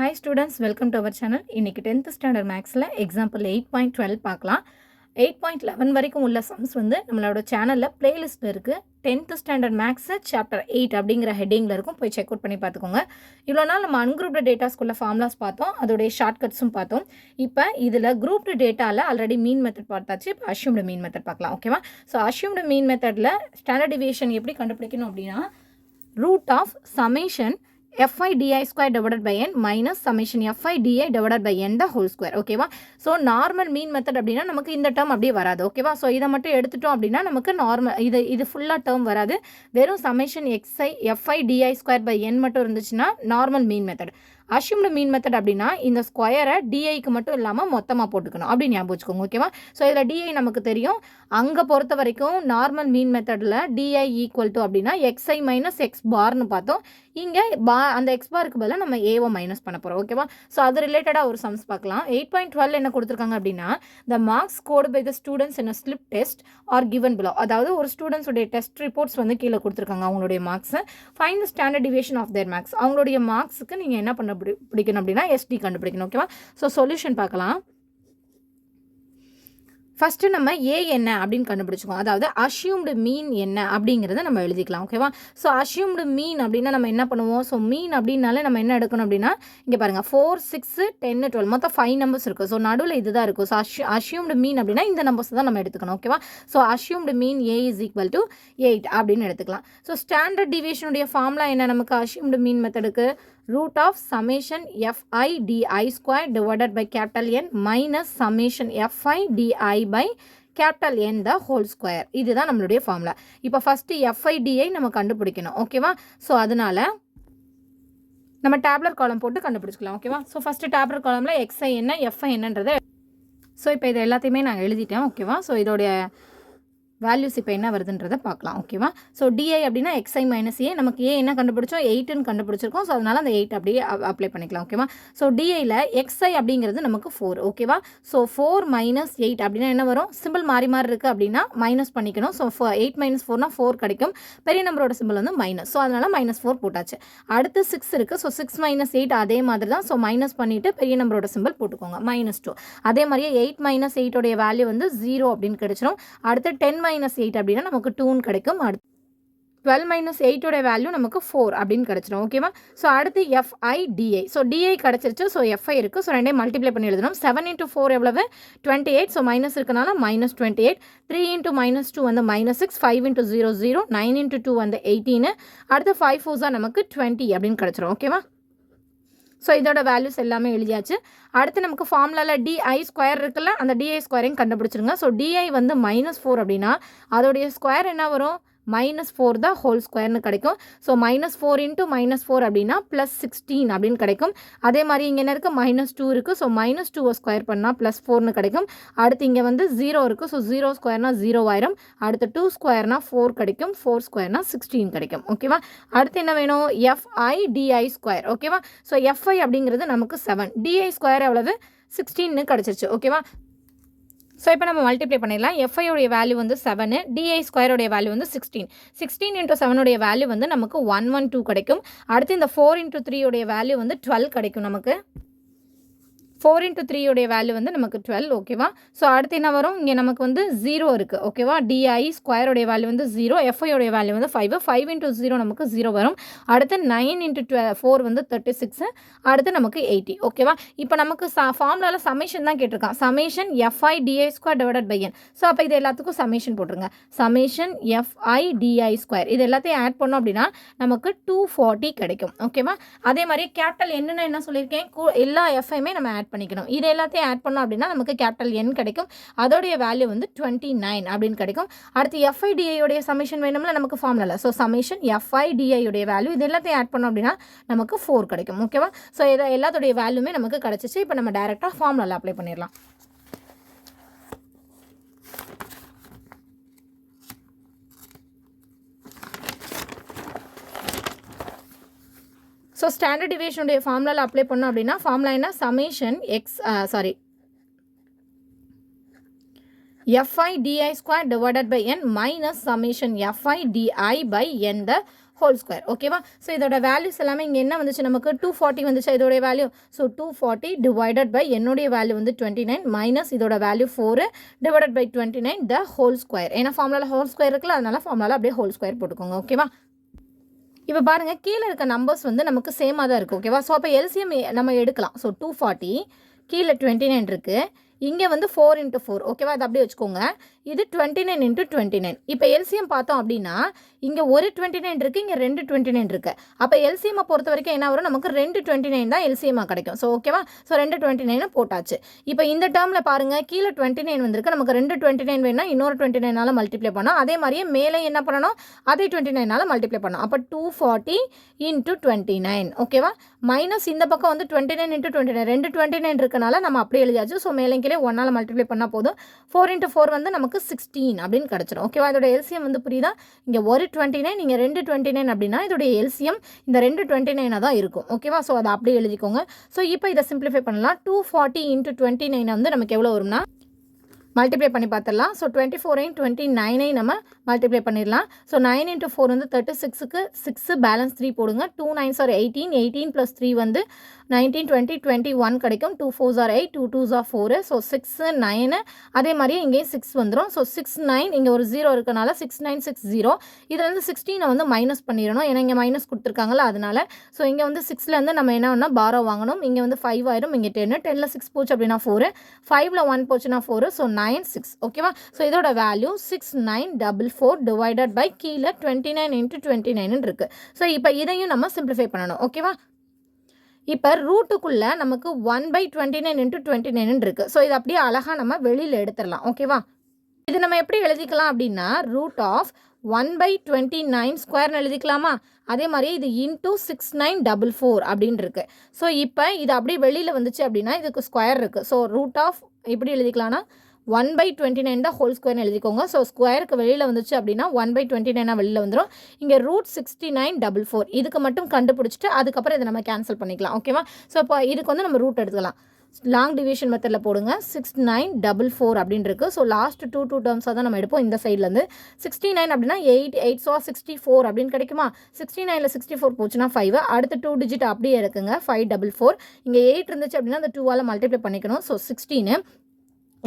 Hi students welcome to our channel இன்றைக்கி tenth standard மேக்ஸில் example eight point twelve பார்க்கலாம். Eight point eleven வரைக்கும் உள்ள சம்ஸ் வந்து நம்மளோட சேனலில் பிளேலிஸ்ட்டில் இருக்குது tenth standard maths chapter eight அப்படிங்கிற ஹெட்டிங்கில் இருக்கும். போய் செக் அவுட் பண்ணி பார்த்துக்கோங்க. இவ்வளோ நாள் நம்ம அன்குரூப்டு டேட்டாஸ்குள்ள ஃபார்முலாஸ் பார்த்தோம். அதோடைய ஷார்ட்கட்ஸும் பார்த்தோம். இப்போ இதில் குரூப்டு டேட்டாவில் ஆல்ரெடி மீன் மெத்தட் பார்த்தாச்சு. இப்போ அஷ்யூம்டு மீன் மெத்தட் பார்க்கலாம். ஓகேவா ஸோ அஷ்யூம்டு மீன் மெத்தடில் ஸ்டாண்டர்ட் டிவியேஷன் எப்படி கண்டுபிடிக்கணும் அப்படின்னா root of summation FI DI square divided by N minus summation FI DI divided by N the whole square ஓகேவா ஸோ நார்மல் மீன் மெத்தட் அப்படின்னா நமக்கு இந்த டேர்ம் அப்படியே வராது. ஓகேவா ஸோ இதை மட்டும் எடுத்துட்டோம் அப்படின்னா நமக்கு நார்மல் இது இது ஃபுல்லாக டேர்ம் வராது. வெறும் summation XI FI DI square by N மட்டும் இருந்துச்சுன்னா normal mean method assumed mean method அப்படின்னா இந்த ஸ்கொயரை டிஐக்கு மட்டும் இல்லாமல் மொத்தமாக போட்டுக்கணும். அப்படின்னு ஞாபகம் வச்சுக்கோங்க ஓகேவா ஸோ இதில் டிஐ நமக்கு தெரியும். அங்கே பொறுத்த வரைக்கும் நார்மல் மீன் மெத்தடில் டிஐ ஈக்குவல் டு அப்படின்னா எக்ஸ்ஐ மைனஸ் எக்ஸ் பார்னு பார்த்தோம். இங்கே பா அந்த எக்ஸ் பாருக்கு பதிலாக நம்ம ஏவை மைனஸ் பண்ண போகிறோம் ஓகேவா ஸோ அது ரிலேட்டடாக ஒரு சம்ஸ் பார்க்கலாம். எயிட் பாயிண்ட் டுவெல் என்ன கொடுத்துருக்காங்க அப்படின்னா the marks scored by the students in slip test are given below அதாவது ஒரு ஸ்டூடெண்ட்ஸுடைய டெஸ்ட் ரிப்போர்ட்ஸ் வந்து கீழே கொடுத்துருக்காங்க அவங்களுடைய மார்க்ஸை find standard deviation of their marks அவங்களுடைய மார்க்ஸுக்கு நீங்கள் என்ன பண்ண பிடிக்கணும் அப்படின்னா எஸ்டி கண்டுபிடிக்கணும் ஓகேவா ஸோ சொல்யூஷன் பார்க்கலாம். ஃபஸ்ட்டு நம்ம ஏ என்ன அப்படின்னு கண்டுபிடிச்சிக்கோம் அதாவது அஷ்யூம்டு மீன் என்ன அப்படிங்கிறத நம்ம எழுதிக்கலாம் ஓகேவா ஸோ அஷ்யூம்டு மீன் அப்படின்னா நம்ம என்ன பண்ணுவோம்? ஸோ மீன் அப்படின்னாலே நம்ம என்ன எடுக்கணும் அப்படின்னா இங்கே பாருங்கள் ஃபோர் சிக்ஸு டென்னு டுவெல் மொத்தம் ஃபைவ் நம்பர்ஸ் இருக்குது ஸோ நடுவில் இதுதான் இருக்கும் ஸோ அஷ்யூ அஷ்யூம்டு மீன் அப்படின்னா இந்த நம்பர்ஸ் தான் நம்ம எடுத்துக்கணும் ஓகேவா so assumed mean A is equal to eight அப்படின்னு எடுத்துக்கலாம். ஸோ ஸ்டாண்டர்ட் டிவியேஷனுடைய ஃபார்முலா என்ன நமக்கு? Assumed mean மெத்தடுக்கு root of summation FI DI square square by by capital N minus summation by capital N the whole square இதுதான் நம்மளுடைய formula இப்போ first எஃப்ஐடிஐ நம்ம கண்டுபிடிக்கணும் ஓகேவா ஸோ அதனால நம்ம டேப்லர் காலம் போட்டு கண்டுபிடிச்சிக்கலாம் ஓகேவா ஸோ ஃபஸ்ட்டு டேப்லர் காலமில் எக்ஸ்ஐ என்ன எஃப்ஐ என்னன்றதை ஸோ இப்போ இது எல்லாத்தையுமே நான் எழுதிட்டேன் ஓகேவா ஸோ இதோடைய வேல்யூஸ் இப்போ என்ன வருதுன்றதை பார்க்கலாம் ஓகேவா ஸோ டிஐ அப்படின்னா எக்ஸ்ஐ மைனஸ் ஏ நமக்கு ஏ என்ன கண்டுபிடிச்சோம்? எயிட்டுன்னு கண்டுபிடிச்சிருக்கோம். ஸோ அதனால் அந்த எயிட் அப்படியே அப்ளை பண்ணிக்கலாம் ஓகேவா ஸோ டிஐயில் எக்ஸ்ஐ அப்படிங்கிறது நமக்கு ஃபோர் ஓகேவா ஸோ ஃபோர் மைனஸ் எயிட் அப்படின்னா என்ன வரும்? சிம்பிள் மாறி மாறி இருக்குது அப்படின்னா மைனஸ் பண்ணிக்கணும். ஸோ ஃபோ எயிட் மைனஸ் ஃபோர்னால் ஃபோர் கிடைக்கும். பெரிய நம்பரோட சிம்பிள் வந்து மைனஸ் ஸோ அதனால் மைனஸ் ஃபோர் போட்டாச்சு. அடுத்து சிக்ஸ் இருக்குது ஸோ சிக்ஸ் மைனஸ் எயிட் அதே மாதிரி தான். ஸோ மைனஸ் பண்ணிவிட்டு பெரிய நம்பரோட சிம்பிள் போட்டுக்கோங்க. மைனஸ் டூ அதே மாதிரியே எயிட் மைனஸ் எயிட்டோடைய வேல்யூ வந்து ஜீரோ அப்படின்னு கிடைச்சிரும். அடுத்து டென் மைனஸ் எயிட் அப்படின்னா நமக்கு டூன்னு கிடைக்கும். அடுத்து டுவெல் மைனஸ் எயிட்டோட வேல்யூ நமக்கு ஃபோர் அப்படின்னு கிடச்சிடும். ஓகேவா ஸோ அடுத்து F I D I so D I கிடச்சிருச்சு. ஸோ எஃப்ஐ இருக்குது ஸோ ரெண்டே மல்டிப்ளை பண்ணி எழுதணும். செவன் இன்ட்டு ஃபோர் எவ்வளவு? டுவெண்ட்டி எயிட் ஸோ மைனஸ் இருக்கனால minus twenty eight three into minus two வந்து minus six five into zero zero nine into two வந்து eighteen அடுத்து ஃபைவ் ஃபோர்ஸாக நமக்கு டுவெண்ட்டி அப்படின்னு கிடச்சிரும். ஓகேவா ஸோ இதோட வேல்யூஸ் எல்லாமே எழுதியாச்சு. அடுத்து நமக்கு ஃபார்முலாவில் டிஐ ஸ்கொயர் இருக்குல்ல அந்த டிஐ ஸ்கொயரையும் கண்டுபிடிச்சிருங்க. ஸோ டிஐ வந்து மைனஸ் ஃபோர் அப்படின்னா அதோடைய ஸ்கொயர் என்ன வரும்? மைனஸ் ஃபோர் தான் ஹோல் ஸ்கொயர்னு கிடைக்கும். So minus four into minus four அப்படின்னா ப்ளஸ் சிக்ஸ்டீன் அப்படின்னு கிடைக்கும். அதே மாதிரி இங்கே என்ன இருக்குது மைனஸ் டூ இருக்குது ஸோ மைனஸ் டூவை ஸ்கொயர் பண்ணால் ப்ளஸ் ஃபோர்னு கிடைக்கும். அடுத்து இங்கே வந்து ஜீரோ இருக்குது ஸோ ஜீரோ ஸ்கொயர்னா ஜீரோ ஆயிரம். அடுத்து டூ ஸ்கொயர்னால் ஃபோர் கிடைக்கும். ஃபோர் ஸ்கொயர்னால் சிக்ஸ்டீன் கிடைக்கும். ஓகேவா அடுத்து என்ன வேணும்? எஃப்ஐ டிஐ ஸ்கொயர் ஓகேவா ஸோ எஃப்ஐ அப்படிங்கிறது நமக்கு செவன் டிஐ ஸ்கொயர் எவ்வளவு? சிக்ஸ்டீன்னு கிடச்சிருச்சு. ஓகேவா ஸோ இப்போ நம்ம மல்டிப்ளை பண்ணிடலாம். எஃப்ஐயோடைய வேல்யூ வந்து செவனு டிஐ ஸ்கொயருடைய வேல்யூ வந்து சிக்ஸ்டீன் சிக்ஸ்டீன் இன்ட்டு செவனுடைய வேல்யூ வந்து நமக்கு ஒன் ஒன் டூ கிடைக்கும். அடுத்து இந்த ஃபோர் இன்ட்டு த்ரீயோடைய வேல்யூ வந்து டுவெல் கிடைக்கும் நமக்கு. ஃபோர் இன்ட்டு த்ரீயோடைய வேல்யூ வந்து நமக்கு டுவெல் ஓகேவா ஸோ அடுத்து என்ன வரும்? இங்கே நமக்கு வந்து ஜீரோ இருக்குது ஓகேவா டிஐ ஸ்கொயருடைய வேல்யூ வந்து ஜீரோ எஃப்ஐயோடைய வேல்யூ வந்து ஃபைவ் ஃபைவ் இன்ட்டு ஜீரோ நமக்கு ஜீரோ வரும். அடுத்து நைன் இன்ட்டு டுவெல் ஃபோர் வந்து தேர்ட்டி சிக்ஸு அடுத்து நமக்கு எயிட்டி ஓகேவா இப்போ நமக்கு ச ஃபார்முலாவில் சமேஷன் தான் கேட்டிருக்கான். Summation FI DI square divide by N so அப்போ இது எல்லாத்துக்கும் சமேஷன் போட்டுருங்க. சமேஷன் எஃப்ஐ டிஐ ஸ்கொயர் இது எல்லாத்தையும் ஆட் பண்ணோம் அப்படின்னா நமக்கு டூ ஃபார்ட்டி கிடைக்கும் ஓகேவா அதே மாதிரி கேபிட்டல் என்னென்ன என்ன சொல்லியிருக்கேன்? கூ- எல்லா எஃப்ஐயுமே நம்ம ஆட் பண்ணிக்கணும். இது எல்லாத்தையும் ஆட் பண்ணோம் அப்படின்னா நமக்கு கேபிட்டல் என் கிடைக்கும். அதோடைய வேல்யூ வந்து டுவெண்ட்டி நைன் அப்படின்னு கிடைக்கும். அடுத்து எஃப்ஐடிஐயோடைய சமிஷன் சமேஷன் வேணும்ல நமக்கு ஃபார்முலா ஸோ சமேஷன் எஃப்ஐடிஐயுடைய வேல்யூ இது எல்லாத்தையும் ஆட் பண்ணோம் அப்படின்னா நமக்கு ஃபோர் கிடைக்கும். ஓகேவா ஸோ இதை எல்லாத்துடைய வேல்யூமே நமக்கு கிடச்சிச்சு. இப்போ நம்ம டேரெக்டாக ஃபார்முலாவில் அப்ளை பண்ணிடலாம். ஸோ ஸ்டாண்டர்ட் டிவிஷனுடைய ஃபார்முலாவில் அப்ளை பண்ணோம் அப்படின்னா ஃபார்முலா என்ன? Summation X sorry FI DI square divided by N minus summation FI DI by N the whole square ஓகேவா ஸோ இதோட வேல்யூஸ் எல்லாமே இங்கே என்ன வந்துச்சு நமக்கு? டூ ஃபார்ட்டி வந்துச்சு இதோடைய value so two forty divided by என்னுடைய வேல்யூ வந்து டுவெண்ட்டி நைன் மைனஸ் இதோட value four divided by twenty nine the whole square ஏன்னா ஃபார்முலாவில் ஹோல் ஸ்கொயர் இருக்குல்ல அதனால ஃபார்முலாவில் அப்படியே ஹோல் ஸ்கொயர் போட்டுக்கோங்க. ஓகேவா இப்போ பாருங்கள் கீழே இருக்க நம்பர்ஸ் வந்து நமக்கு சேமாக தான் இருக்குது ஓகேவா ஸோ அப்போ எல்சிஎம் நம்ம எடுக்கலாம். ஸோ டூ ஃபார்ட்டி கீழே டுவெண்ட்டி நைன் இருக்குது இங்கே வந்து ஃபோர் இன்ட்டு ஃபோர் ஓகேவா அதை அப்படியே வச்சுக்கோங்க. இது twenty nine into twenty nine இப்போ எல்சிஎம் பார்த்தோம் அப்படின்னா இங்கே ஒரு டுவெண்ட்டி நைன் இருக்குது இங்கே ரெண்டு டுவெண்ட்டி நைன் இருக்குது அப்போ எல்சிஎம்மை பொறுத்த வரைக்கும் என்ன வரும்? நமக்கு ரெண்டு டுவெண்ட்டி நைன் தான் எல்சிஎம்மாக கிடைக்கும். ஸோ ஓகேவா ஸோ ரெண்டு டுவெண்ட்டி நைனை போட்டாச்சு. இப்போ இந்த டேர்மில் பாருங்கள் கீழே டுவெண்ட்டி நைன் வந்திருக்கு. நமக்கு ரெண்டு டுவெண்ட்டி நைன் வேணும்னா இன்னொரு டுவெண்ட்டி நைனால் மல்டிப்ளை பண்ணோம். அதே மாதிரியே மேலே என்ன பண்ணணும்? அதே டுவெண்ட்டி நைனால் மல்டிப்ளை பண்ணோம். அப்போ two forty into twenty nine ஓகேவா மைனஸ் இந்த பக்கம் வந்து twenty nine into twenty nine ரெண்டு டுவெண்ட்டி நைன் இருக்கனால நம்ம அப்படியே எழுதியாச்சு. ஸோ மேலே கீழே ஒன்னால் மல்டிப்ளை பண்ணால் போதும். ஃபோர் இன்ட்டு ஃபோர் வந்து நமக்கு சிக்ஸ்டீன் அப்படின்னு கிடச்சிடும் ஓகேவா இதோட எல்சிஎம் வந்து புரியுதா? இங்கே ஒரு டுவெண்ட்டி நைன் இங்கே ரெண்டு டுவெண்ட்டி நைன் அப்படின்னா இதோடைய எல்சிஎம் இந்த ரெண்டு டுவெண்ட்டி நைனாக தான் இருக்கும். ஓகேவா ஸோ அதை அப்படியே எழுதிக்கோங்க. ஸோ இப்போ இதை சிம்பிளிஃபை பண்ணலாம். Two forty into twenty nine வந்து நமக்கு எவ்வளோ வரும்னா மல்டிப்ளை பண்ணி பார்த்துடலாம். ஸோ டுவெண்ட்டி ஃபோரையும் டுவெண்ட்டி நைனையும் நம்ம மல்டிப்ளை பண்ணிடலாம். ஸோ நைன் இன்ட்டு ஃபோர் வந்து தேர்ட்டி சிக்ஸுக்கு சிக்ஸு பேலன்ஸ் த்ரீ போடுங்க. Two nine sir eighteen eighteen plus three வந்து நைன்டீன் டுவெண்ட்டி டுவெண்ட்டி ஒன் கிடைக்கும். Two four are eight two two are four. So six nine அதே மாதிரியே இங்கேயும் six வந்துடும் so six nine இங்கே ஒரு ஜீரோ இருக்கனால சிக்ஸ் நைன் சிக்ஸ் ஜீரோ இதுலேருந்து சிக்ஸ்டீனை வந்து மைனஸ் பண்ணிடணும். ஏன்னா இங்கே மைனஸ் கொடுத்துருக்காங்களா அதனால. ஸோ இங்கே வந்து சிக்ஸ்லேருந்து நம்ம என்ன ஒன்றா பாரோ வாங்கணும். இங்கே வந்து ஃபைவ் ஆயிரும். இங்கே டென்னு டென்னில் சிக்ஸ் போச்சு அப்படின்னா ஃபோரு ஃபைவ்ல ஒன் போச்சுன்னா ஃபோரு ஸோ நைன் சிக்ஸ் ஓகேவா ஸோ இதோட value six nine double four divided by கீழே twenty nine into twenty nine இருக்குது ஸோ இப்போ இதையும் நம்ம சிம்பிளிஃபை பண்ணணும். ஓகேவா இப்போ ரூட்டுக்குள்ளே நமக்கு one by twenty nine into twenty nine இருக்குது ஸோ இது அப்படியே அழகாக நம்ம வெளியில் எடுத்துடலாம். ஓகேவா இது நம்ம எப்படி எழுதிக்கலாம் அப்படின்னா root of one by twenty nine ஸ்கொயர்னு எழுதிக்கலாமா? அதே மாதிரி இது into six nine double four அப்படின்னு இருக்கு. ஸோ இப்போ இது அப்படியே வெளியில் வந்துச்சு அப்படின்னா இதுக்கு ஸ்கொயர் இருக்குது ஸோ ரூட் ஆஃப் எப்படி எழுதிக்கலாம்னா ஒன் பை டுவெண்ட்டி நைன் தான் ஹோல் ஸ்கொயர்னு எழுதிக்கோங்க. ஸோ ஸ்கொயருக்கு வெளியில் வந்துச்சு அப்படின்னா ஒன் பை டுவெண்ட்டி நைனாக வெளியில் வந்துடும் இங்கே root sixty nine double four இதுக்கு மட்டும் கண்டுபிடிச்சிட்டு அதுக்கப்புறம் இதை நம்ம கேன்சல் பண்ணிக்கலாம். ஓகேவா ஸோ இப்போ இதுக்கு வந்து நம்ம ரூட் எடுத்துக்கலாம். லாங் டிவிஷன் மெத்தடில் போடுங்க. சிக்ஸ் நைன் டபுள் ஃபோர் அப்படின்ருக்கு ஸோ லாஸ்ட் டூ டூ டேர்ம்ஸாக தான் நம்ம எடுப்போம் இந்த சைட்லேருந்து சிக்ஸ்டி நைன் அப்படின்னா eight eight so sixty four அப்படின்னு கிடைக்குமா? சிக்ஸ்டி நைனில் சிக்ஸ்டி ஃபோர் போச்சுன்னா ஃபைவ் அடுத்த டூ டிஜிட் அப்படியே இருக்குங்க. ஃபைவ் டபுள் ஃபோர் இங்கே எயிட் இருந்துச்சு அப்படின்னா அந்த டூவால் மல்டிப்ளை பண்ணிக்கணும். ஸோ சிக்ஸ்டீனு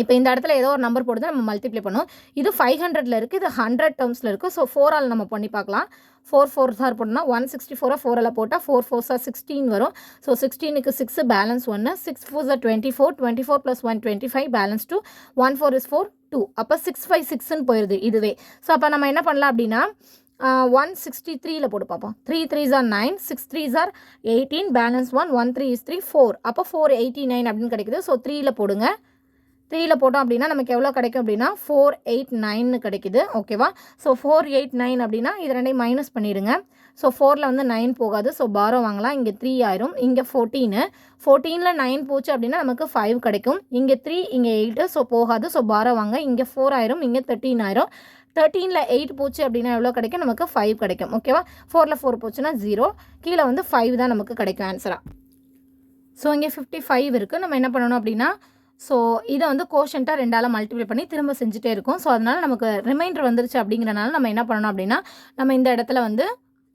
இப்போ இந்த இடத்துல ஏதோ ஒரு நம்பர் போட்டு நம்ம மல்டிப்ளை பண்ணுவோம். இது ஃபைவ் ஹண்ட்ரட்ல இருக்குது இது ஹண்ட்ரட் டேர்ம்ஸில் இருக்குது ஸோ ஃபோரால் நம்ம பண்ணி பார்க்கலாம். ஃபோர் ஃபோர் சார் போட்டோம்னா ஒன் சிக்ஸ்டி ஃபோராக ஃபோரில் போட்டால் ஃபோர் ஃபோர் சார் சிக்ஸ்டீன் வரும். ஸோ சிக்ஸ்டீனுக்கு சிக்ஸ் பேலன்ஸ் ஒன்று six four sir twenty four twenty four plus one twenty five balance two one four is four two அப்போ சிக்ஸ் ஃபைவ் சிக்ஸ்ன்னு போயிடுது இதுவே. ஸோ அப்போ நம்ம என்ன பண்ணலாம் அப்படின்னா ஒன் சிக்ஸ்டி த்ரீயில் போட்டு பார்ப்போம். Three three are nine six three are eighteen balance one one three is three four அப்போ ஃபோர் எயிட்டி நைன் அப்படின்னு கிடைக்குது. ஸோ த்ரீயில் போடுங்க. த்ரீயில் போட்டோம் அப்படின்னா நமக்கு எவ்வளோ கிடைக்கும் அப்படின்னா ஃபோர் எயிட் நைன்னு கிடைக்குது. ஓகேவா ஸோ ஃபோர் எயிட் நைன் அப்படின்னா இது ரெண்டையும் மைனஸ் பண்ணிடுங்க. ஸோ ஃபோரில் வந்து நைன் போகாது. ஸோ பாரோ வாங்கலாம். இங்கே த்ரீ ஆயிரும். இங்கே ஃபோர்டீனு ஃபோர்டீனில் நைன் போச்சு அப்படின்னா நமக்கு ஃபைவ் கிடைக்கும். இங்கே த்ரீ இங்கே எயிட்டு ஸோ போகாது. ஸோ பாரோ வாங்க. இங்கே ஃபோர் ஆயிரும். இங்கே தேர்ட்டீன் ஆயிரும். தேர்ட்டீனில் எயிட் போச்சு அப்படின்னா எவ்வளோ கிடைக்கும்? நமக்கு ஃபைவ் கிடைக்கும். ஓகேவா ஃபோரில் ஃபோர் போச்சுன்னா ஜீரோ கீழே வந்து ஃபைவ் தான் நமக்கு கிடைக்கும். ஆன்சராக ஸோ இங்கே ஃபிஃப்டி ஃபைவ் இருக்குது நம்ம என்ன பண்ணணும் அப்படின்னா ஸோ இதை வந்து கோஷன்ட்டாக ரெண்டால் மல்டிப்ளை பண்ணி திரும்ப செஞ்சுட்டே இருக்கும். ஸோ அதனால் நமக்கு ரிமைண்டர் வந்துருச்சு அப்படிங்கிறனால நம்ம என்ன பண்ணணும் அப்படின்னா நம்ம இந்த இடத்துல வந்து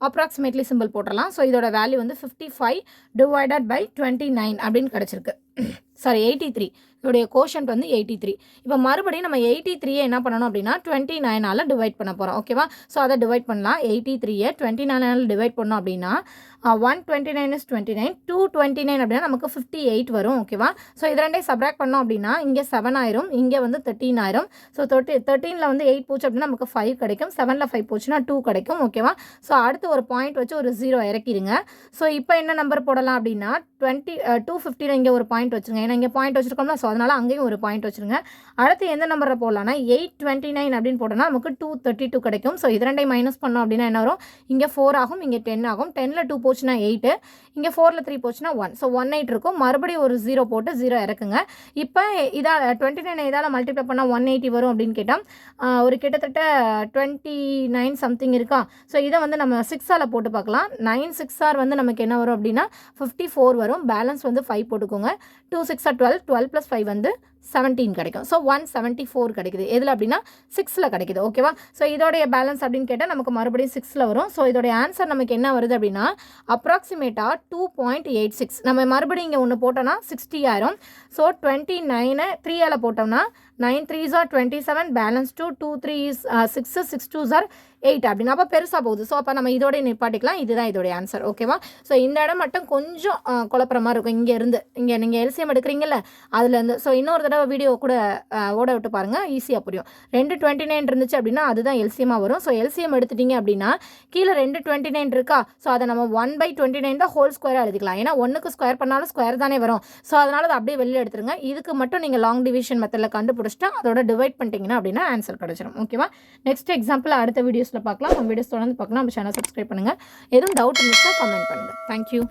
அப்ராக்சிமேட்லி சிம்பிள் போட்டுடலாம் ஸோ இதோட வேல்யூ வந்து fifty five divided by twenty nine அப்படின்னு கிடச்சிருக்கு. சாரி எயிட்டி த்ரீ இதோடைய கோஷன்ட் வந்து எயிட்டி த்ரீ இப்போ மறுபடியும் நம்ம எயிட்டி த்ரீயை என்ன பண்ணணும் அப்படின்னா டுவெண்ட்டி நைனால் டிவைட் பண்ண போகிறோம் ஓகேவா ஸோ அதை டிவைட் பண்ணலாம். எயிட்டி த்ரீயை டுவெண்ட்டி நைனால் டிவைட் பண்ணோம் அப்படின்னா one twenty nine is twenty nine two twenty nine அப்படின்னா நமக்கு ஃபிஃப்டி எயிட் வரும் ஓகேவா ஸோ இது ரெண்டையும் சப்ராக்ட் பண்ணோம் அப்படின்னா இங்கே செவன் ஆயிரும். இங்கே வந்து தேர்ட்டீன் ஆயிரும். ஸோ தேர்ட்டி தேர்ட்டீனில் வந்து எயிட் போச்சு அப்படின்னா நமக்கு ஃபைவ் கிடைக்கும். செவனில் ஃபைவ் போச்சுன்னா டூ கிடைக்கும். ஓகேவா ஸோ அடுத்து ஒரு பாயிண்ட் வச்சு ஒரு ஜீரோ இறக்கிடுங்க ஸோ இப்போ என்ன நம்பர் போடலாம் அப்படின்னா டுவெண்ட்டி டூ ஃபிஃப்டியில் இங்கே ஒரு பாயிண்ட் வச்சுருங்க. ஏன்னா இங்கே பாயிண்ட் வச்சுருக்கோம்ல ஸோ அதனால் அங்கேயும் ஒரு பாயிண்ட் வச்சுருங்க. அடுத்து எந்த நம்பரில் போடலாம்னா எயிட் டுவெண்ட்டி நைன் அப்படின்னு போட்டோம்னா நமக்கு டூ தேர்ட்டி டூ கிடைக்கும். ஸோ இது ரெண்டையும் மைனஸ் பண்ணோம் அப்படின்னா என்ன வரும்? இங்கே ஃபோர் ஆகும் இங்கே டென் ஆகும். டெனில் டூ போச்சுன்னா எயிட்டு இங்கே ஃபோரில் த்ரீ போச்சுன்னா ஒன் ஸோ ஒன் எயிட் இருக்கும். மறுபடியும் ஒரு ஜீரோ போட்டு ஜீரோ இறக்குங்க. இப்போ இதால் டுவெண்ட்டி நைன் இதால் மல்டிப்ளை பண்ணால் ஒன் எயிட்டி வரும் அப்படின்னு கேட்டால் ஒரு கிட்டத்தட்ட டுவெண்ட்டி நைன் சம்திங் இருக்கா? ஸோ இதை வந்து நம்ம சிக்ஸால் போட்டு பார்க்கலாம். நைன் சிக்ஸ் ஆர் வந்து நமக்கு என்ன வரும் அப்படின்னா ஃபிஃப்டி ஃபோர் வரும். பேலன்ஸ் வந்து ஃபைவ் போட்டுக்கோங்க. Two six are twelve twelve plus five வந்து செவன்டீன் கிடைக்கும். ஸோ ஒன் செவன்ட்டி ஃபோர் கிடைக்குது. எதில் அப்படின்னா சிக்ஸில் கிடைக்குது. ஓகேவா ஸோ இதோடைய பேலன்ஸ் அப்படின்னு கேட்டால் நமக்கு மறுபடியும் சிக்ஸில் வரும். ஸோ இதோடைய ஆன்சர் நமக்கு என்ன வருது அப்படின்னா அப்ராக்சிமேட்டாக டூ பாயிண்ட் எயிட் சிக்ஸ் நம்ம மறுபடியும் இங்கே ஒன்று போட்டோம்னா சிக்ஸ்டி ஆயிரும். ஸோ டுவெண்ட்டி நைனை த்ரீயால் போட்டோம்னா nine three are twenty seven balance two two three six six two are eight அப்படின்னு. அப்போ பெருசாக போகுது. ஸோ அப்போ நம்ம இதோடய நிப்பாட்டிக்கலாம். இதுதான் இதோடைய ஆன்சர் ஓகேவா ஸோ இந்த இடம் மட்டும் கொஞ்சம் uh, அஹ், குழப்புற மாதிரி இருக்கும். இங்கே இருந்து இங்கே நீங்கள் எல்சிஎம் எடுக்கிறீங்கல்ல அதுலேருந்து ஸோ இன்னொரு தடவை வீடியோ கூட ஓட விட்டு பாருங்கள் ஈஸியாக புரியும். ரெண்டு டுவெண்ட்டி நைன் இருந்துச்சு அப்படின்னா அதுதான் எல்சிஎம்மாக வரும். ஸோ எல்சிஎம் எடுத்துட்டீங்க அப்படின்னா கீழே ரெண்டு டுவெண்ட்டி நைன் இருக்கா? ஸோ அதை நம்ம ஒன் பை டுவெண்ட்டி நைன் தான் ஹோல் ஸ்கொயராக எழுதிக்கலாம். ஏன்னா ஒன்றுக்கு ஸ்கொயர் பண்ணாலும் ஸ்கொயர் தானே வரும். ஸோ அதனால் அதை அப்படியே வெளியில் எடுத்துருங்க. இதுக்கு மட்டும் நீங்கள் லாங் டிவிஷன் மெத்தடில் கண்டுபிடிச்சிட்டு அதோட டிவைட் பண்ணிட்டீங்கன்னா அப்படின்னா ஆன்சர் கிடச்சிடும் ஓகேவா நெக்ஸ்ட் எக்ஸாம்பிள் அடுத்த வீடியோஸில் பார்க்கலாம். நம்ம வீடியோஸ் தொடர்ந்து பார்க்கலாம். நம்ம சேனல் சப்ஸ்கிரைப் பண்ணுங்கள் எதுவும் டவுட் இருந்துச்சுன்னா கமெண்ட் பண்ணுங்கள் தேங்க்யூ